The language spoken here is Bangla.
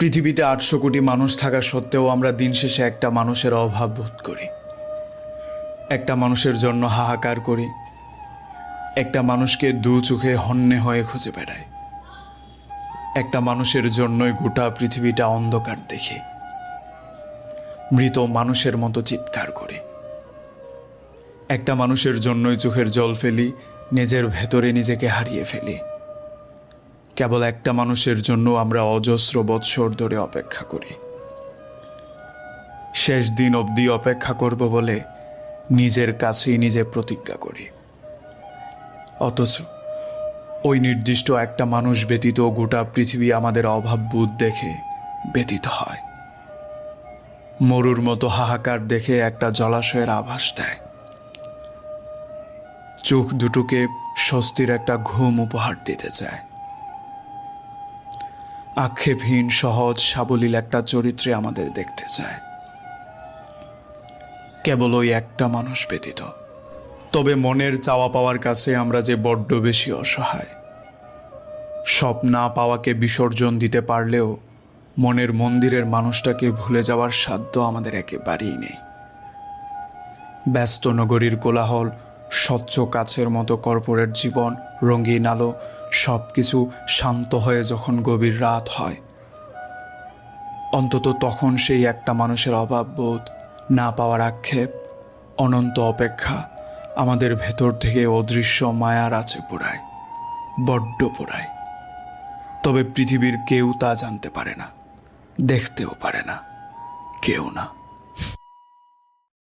পৃথিবীতে আটশো কোটি মানুষ থাকা সত্ত্বেও আমরা দিন শেষে একটা মানুষের অভাব বোধ করি। একটা মানুষের জন্য হাহাকার করি। একটা মানুষকে দু চোখে হন্যে হয়ে খুঁজে বেড়াই। একটা মানুষের জন্যই গোটা পৃথিবীটা অন্ধকার দেখে। মৃত মানুষের মতো চিৎকার করে। একটা মানুষের জন্যই চোখের জল ফেলি, নিজের ভেতরে নিজেকে হারিয়ে ফেলি। কেবল একটা মানুষের জন্য আমরা অজস্র বৎসর ধরে অপেক্ষা করি। শেষ দিন অবধি অপেক্ষা করব বলে নিজের কাছেই নিজে প্রতিজ্ঞা করি। অথচ ওই নির্দিষ্ট একটা মানুষ ব্যতীত গোটা পৃথিবী আমাদের অভাব বোধ দেখে ব্যতীত হয়। মরুর মতো হাহাকার দেখে একটা জলাশয়ের আভাস দেয়। চোখ দুটোকে স্বস্তির একটা ঘুম উপহার দিতে চায়। আক্ষেপহীন, সহজ, সাবলীল একটা চরিত্রে আমাদের দেখতে চায়। কেবল ওই একটা মানুষ ব্যতীত। তবে মনের চাওয়া পাওয়ার কাছে আমরা যে বড্ড বেশি অসহায়। সব না পাওয়াকে বিসর্জন দিতে পারলেও মনের মন্দিরের মানুষটাকে ভুলে যাওয়ার সাধ্য আমাদের একেবারেই নেই। ব্যস্ত নগরীর কোলাহল স্বচ্ছ কাছের মতো কর্পোরেট জীবন, রঙিন আলো সব কিছু শান্ত হয়ে যখন গভীর রাত হয়। অন্তত তখন সেই একটা মানুষের অভাব বোধ, না পাওয়ার আক্ষেপ, অনন্ত অপেক্ষা আমাদের ভেতর থেকে অদৃশ্য মায়ার আছে পোড়ায়, বড্ড পোড়ায়। তবে পৃথিবীর কেউ তা জানতে পারে না, দেখতেও পারে না, কেউ না।